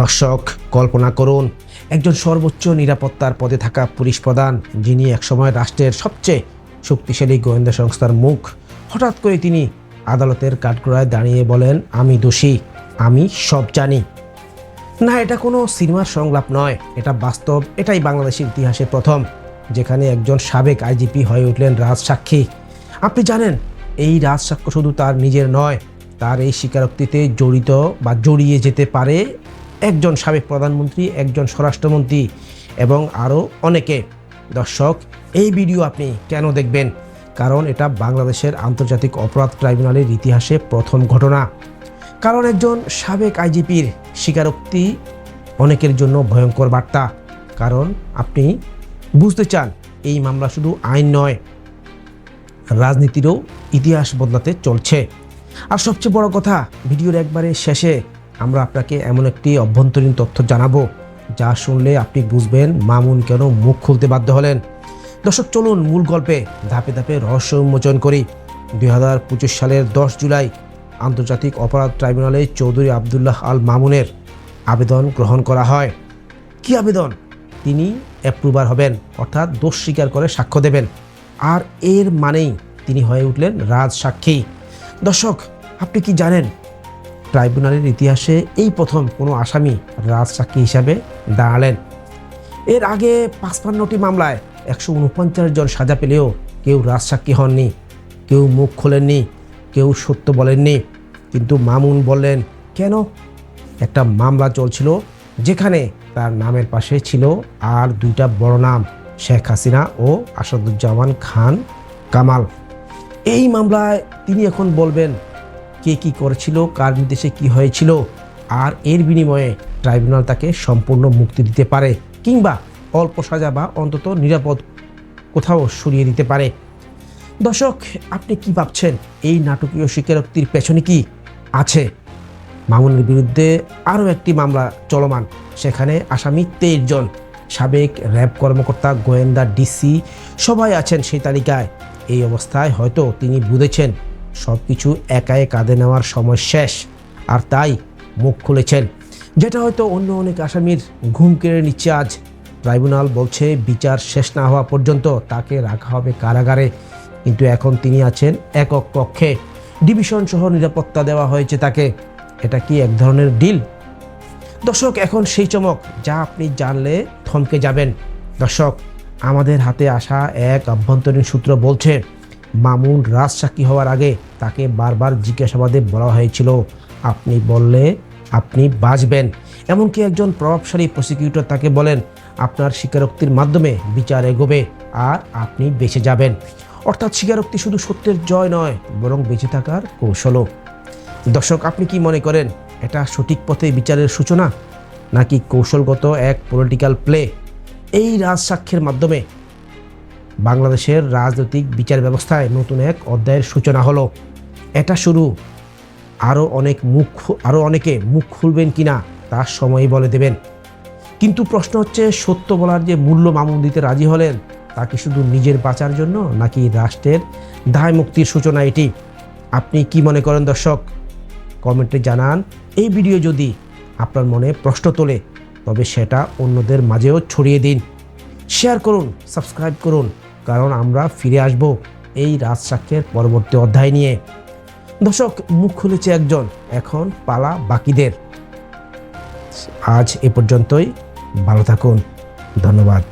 দর্শক কল্পনা করুন। একজন সর্বোচ্চ নিরাপত্তার পদে থাকা পুলিশ প্রধান, যিনি একসময় রাষ্ট্রের সবচেয়ে শক্তিশালী গোয়েন্দা সংস্থার মুখ, হঠাৎ করে তিনি আদালতের কাঠগড়ায় দাঁড়িয়ে বলেন, আমি দোষী, আমি সব জানি। না, এটা কোনো সিনেমার সংলাপ নয়, এটা বাস্তব, এটাই বাংলাদেশের ইতিহাসে প্রথম, যেখানে একজন সাবেক আইজিপি হয়ে উঠলেন রাজসাক্ষী। আপনি জানেন, এই রাজসাক্ষ্য শুধু তার নিজের নয়, তার এই স্বীকারোক্তিতে জড়িত বা জড়িয়ে যেতে পারে একজন সাবেক প্রধানমন্ত্রী, একজন স্বরাষ্ট্রমন্ত্রী এবং আরও অনেকে। দর্শক, এই ভিডিও আপনি কেন দেখবেন? কারণ এটা বাংলাদেশের আন্তর্জাতিক অপরাধ ট্রাইব্যুনালের ইতিহাসে প্রথম ঘটনা। কারণ একজন সাবেক আইজিপির স্বীকারোক্তি অনেকের জন্য ভয়ঙ্কর বার্তা। কারণ আপনি বুঝতে চান, এই মামলা শুধু আইন নয়, রাজনীতিরও ইতিহাস বদলাতে চলছে। আর সবচেয়ে বড় কথা, ভিডিওর একবারে শেষে আমরা আপনাকে এমন একটি অভ্যন্তরীণ তথ্য জানাব যা শুনলে আপনি বুঝবেন মামুন কেন মুখ খুলতে বাধ্য হলেন। দর্শক, চলুন মূল গল্পে ধাপে ধাপে রহস্য উন্মোচন করি। দু হাজার পঁচিশ সালের দশ জুলাই আন্তর্জাতিক অপরাধ ট্রাইব্যুনালে চৌধুরী আবদুল্লাহ আল মামুনের আবেদন গ্রহণ করা হয়। কি আবেদন? তিনি অ্যাপ্রুভার হবেন, অর্থাৎ দোষ স্বীকার করে সাক্ষ্য দেবেন। আর এর মানেই তিনি হয়ে উঠলেন রাজ সাক্ষী। দর্শক, আপনি কি জানেন ট্রাইব্যুনালের ইতিহাসে এই প্রথম কোনো আসামি রাজ সাক্ষী হিসাবে দাঁড়ালেন। এর আগে পাঁচপান্নটি মামলায় একশো উনপঞ্চাশ জন সাজা পেলেও কেউ রাজসাক্ষী হননি, কেউ মুখ খোলেননি, কেউ সত্য বলেননি। কিন্তু মামুন বললেন, কেন? একটা মামলা চলছিল যেখানে তার নামের পাশে ছিল আর দুইটা বড় নাম, শেখ হাসিনা ও আসাদুজ্জামান খান কামাল। এই মামলায় তিনি এখন বলবেন কে কি করেছিল, কার নির্দেশে কি হয়েছিল, আর এর বিনিময়ে ট্রাইব্যুনাল তাকে সম্পূর্ণ মুক্তি দিতে পারে কিংবা অল্প সাজা বা অন্তত নিরাপদ কোথাও সরিয়ে দিতে পারে। দর্শক, আপনি কি ভাবছেন? এই নাটকীয় স্বীকারোক্তির পেছনে কি আছে? মামুনের বিরুদ্ধে আরও একটি মামলা চলমান। সেখানে আসামি তেইশ জন। সাবেক র্যাব কর্মকর্তা গোয়েন্দা ডিসি সবাই আছেন সেই তালিকায়। এই অবস্থায় হয়তো তিনি বুঝেছেন সব কিছু একায়ে কাঁধে নেওয়ার সময় শেষ। আর তাই মুখ খুলেছেন। যেটা হয়তো অন্য অনেক আসামির ঘুম কেড়ে নিচ্ছে আজ। ট্রাইব্যুনাল বলছে বিচার শেষ না হওয়া পর্যন্ত তাকে রাখা হবে কারাগারে। কিন্তু এখন তিনি আছেন একক কক্ষে। ডিভিশন সহ নিরাপত্তা দেওয়া হয়েছে তাকে। এটা কি এক ধরনের ডিল? দর্শক, এখন সেই চমক, যা আপনি জানলে থমকে যাবেন। দর্শক, আমাদের হাতে আসা এক আভ্যন্তরীণ সূত্র বলছে মামুন রাজসাক্ষী হওয়ার আগে তাকে বারবার জিজ্ঞাসাবাদে বলা হয়েছিল। আপনি বললে আপনি বাঁচবেন। এমনকি একজন প্রভাবশালী প্রসিকিউটর তাকে বলেন, আপনার স্বীকারোক্তির মাধ্যমে বিচার এগোবে আর আপনি বেঁচে যাবেন। অর্থাৎ স্বীকারোক্তি শুধু সত্যের জয় নয়, বরং বেঁচে থাকার কৌশলও। দর্শক, আপনি কি মনে করেন, এটা সঠিক পথে বিচারের সূচনা, নাকি কৌশলগত এক পলিটিক্যাল প্লে এই রাজসাক্ষ্যের মাধ্যমে বাংলাদেশের রাজনৈতিক বিচার ব্যবস্থায় নতুন এক অধ্যায়ের সূচনা হলো। এটা শুরু। আরও অনেক মুখ আরও অনেকে মুখ খুলবেন কি না তার সময়ই বলে দেবেন। কিন্তু প্রশ্ন হচ্ছে, সত্য বলার যে মূল্য মামুন দিতে রাজি হলেন, তা কি শুধু নিজের বাঁচার জন্য নাকি রাষ্ট্রের দায় মুক্তির সূচনা এটি? আপনি কি মনে করেন দর্শক? কমেন্টে জানান। এই ভিডিও যদি আপনার মনে প্রশ্ন তোলে, তবে সেটা অন্যদের মাঝেও ছড়িয়ে দিন। শেয়ার করুন, সাবস্ক্রাইব করুন। কারণ আমরা ফিরে আসব এই রাজসাক্ষ্যের পরবর্তী অধ্যায় নিয়ে। দর্শক, মুখ খুলেছে একজন। এখন পালা বাকিদের। আজ এ পর্যন্তই। ভালো থাকুন। ধন্যবাদ।